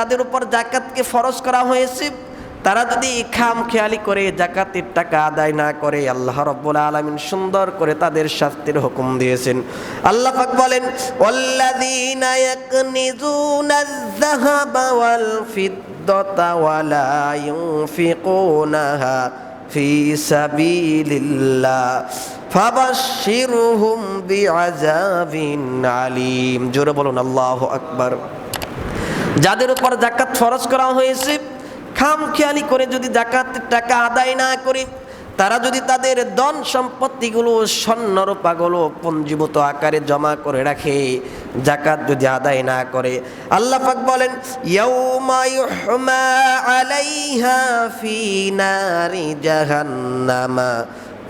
তাদের উপর জাকাতকে ফরজ করা হয়েছে, তারা যদি খাম খেয়ালি করে জাকাতের টাকা আদায় না করে, আল্লাহ রব্বুল আলামিন সুন্দর করে তাদের শাস্তির হুকুম দিয়েছেন। আল্লাহ পাক বলেন আলীম। জোরে বলুন, আল্লাহু আকবার। যাদের উপর জাকাত ফরজ করা হয়েছে, খাম খেয়ালি করে যদি জাকাতের টাকা আদায় না করে, তারা যদি তাদের ধন সম্পত্তিগুলো স্বর্ণরূপাগুলো পঞ্জীভূত আকারে জমা করে রাখে জাকাত যদি আদায় না করে। আল্লাহ পাক বলেন, ইয়াউমা আলাইহা ফি নারি জাহান্নামা।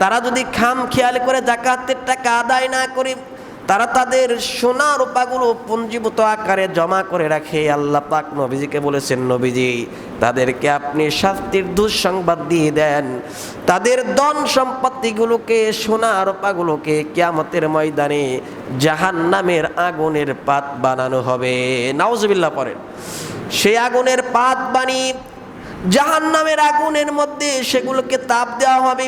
তারা যদি খাম খেয়াল করে জাকাতের টাকা আদায় না করে, তারা তাদের সোনা রূপাগুলো পঞ্জীভূত আকারে জমা করে রাখে। আল্লাহ পাক নবীজিকে বলেছেন, নবীজি, তাদেরকে আপনি শাস্তির দুঃসংবাদ দিয়ে দেন। তাদের ধন সম্পত্তিগুলোকে, সোনা রূপাগুলোকে কিয়ামতের ময়দানে জাহান নামের আগুনের পাত বানানো হবে। নাউজবিল্লাহ পড়েন। সেই আগুনের পাত বানিয়ে জাহান নামের আগুনের মধ্যে সেগুলোকে তাপ দেওয়া হবে।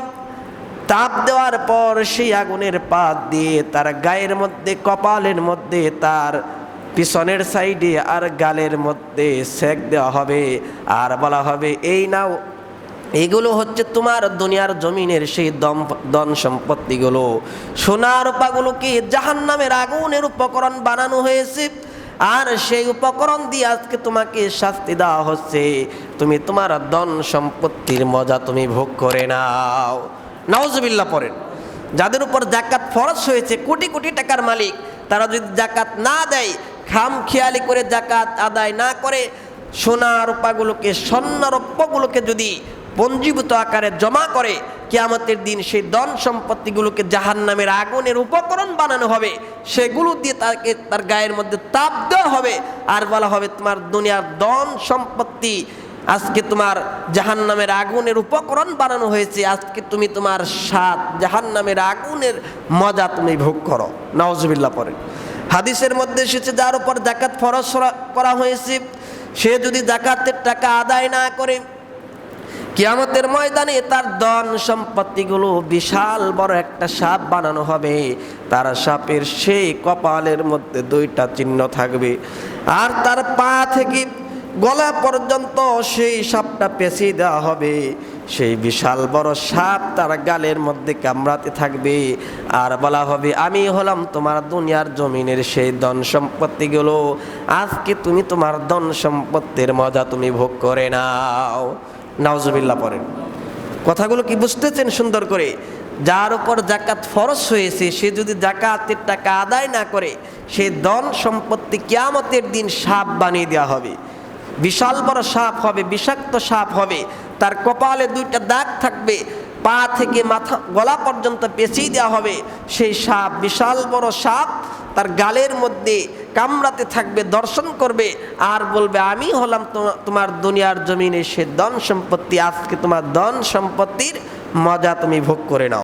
তাপ দেওয়ার পর সেই আগুনের পাত দিয়ে তার গায়ের মধ্যে, কপালের মধ্যে, তার পিছনের সাইডে আর গালের মধ্যে সেক দেওয়া হবে। আর বলা হবে, এই নাও, এগুলো হচ্ছে তোমার দুনিয়ার জমিনের সেই দম দন সম্পত্তিগুলো। সোনা রূপাগুলোকে জাহান নামের আগুনের উপকরণ বানানো হয়েছে। আর সেই উপকরণ দিয়ে আজকে তোমাকে শাস্তি দেওয়া হচ্ছে। তুমি তোমার দন সম্পত্তির মজা তুমি ভোগ করে নাও। নওয়াজবিল্লা পড়েন। যাদের উপর জাকাত ফরজ হয়েছে, কোটি কোটি টাকার মালিক, তারা যদি জাকাত না দেয়, খাম খেয়ালি করে জাকাত আদায় না করে সোনা রূপাগুলোকে, স্বর্ণ রৌপ্যগুলোকে যদি পঞ্জীভূত আকারে জমা করে, কিয়ামতের দিন সেই দন সম্পত্তিগুলোকে জাহান নামের আগুনের উপকরণ বানানো হবে। সেগুলো দিয়ে তাকে তার গায়ের মধ্যে তাপ দেওয়া হবে। আর বলা হবে, তোমার দুনিয়ার দন সম্পত্তি আজকে তোমার জাহান নামের আগুনের উপকরণ বানানো হয়েছে, আজকে তুমি তোমার স্বাদ জাহান নামের আগুনের মজা তুমি ভোগ করো। নওয়াজবিল্লা পরে হাদিসের মধ্যে এসেছে, যার উপর জাকাত ফরজ করা হয়েছে। সে যদি জাকাতের টাকা আদায় না করে, কিয়ামতের ময়দানে তার ধন সম্পত্তিগুলো বিশাল বড় একটা সাপ বানানো হবে। তার সাপের সেই কপালের মধ্যে দুইটা চিহ্ন থাকবে। আর তার পা থেকে গলা পর্যন্ত সেই সাপটা পেঁচিয়ে দেওয়া হবে। সেই বিশাল বড় সাপ তার গালের মধ্যে কামড়াতে থাকবে। আর বলা হবে, আমি হলাম তোমার দুনিয়ার জমিনের সেই ধন সম্পত্তিগুলো। আজকে তুমি তোমার ধন সম্পত্তির মজা তুমি ভোগ করে নাও। নাওজবিল্লা পড়েন। কথাগুলো কি বুঝতেছেন সুন্দর করে? যার উপর জাকাত ফরজ হয়েছে, সে যদি জাকাতের টাকা আদায় না করে, সে ধন সম্পত্তি কিয়ামতের দিন সাপ বানিয়ে দেওয়া হবে। বিশাল বড় সাপ হবে, বিষাক্ত সাপ হবে। তার কপালে দুইটা দাগ থাকবে, পা থেকে মাথা, গলা পর্যন্ত পেঁচিয়ে দেওয়া হবে। সেই সাপ, বিশাল বড় সাপ, তার গালের মধ্যে কামড়াতে থাকবে, দর্শন করবে। আর বলবে, আমি হলাম তোমার দুনিয়ার জমিনে সে ধন সম্পত্তি। আজকে তোমার ধন সম্পত্তির মজা তুমি ভোগ করে নাও।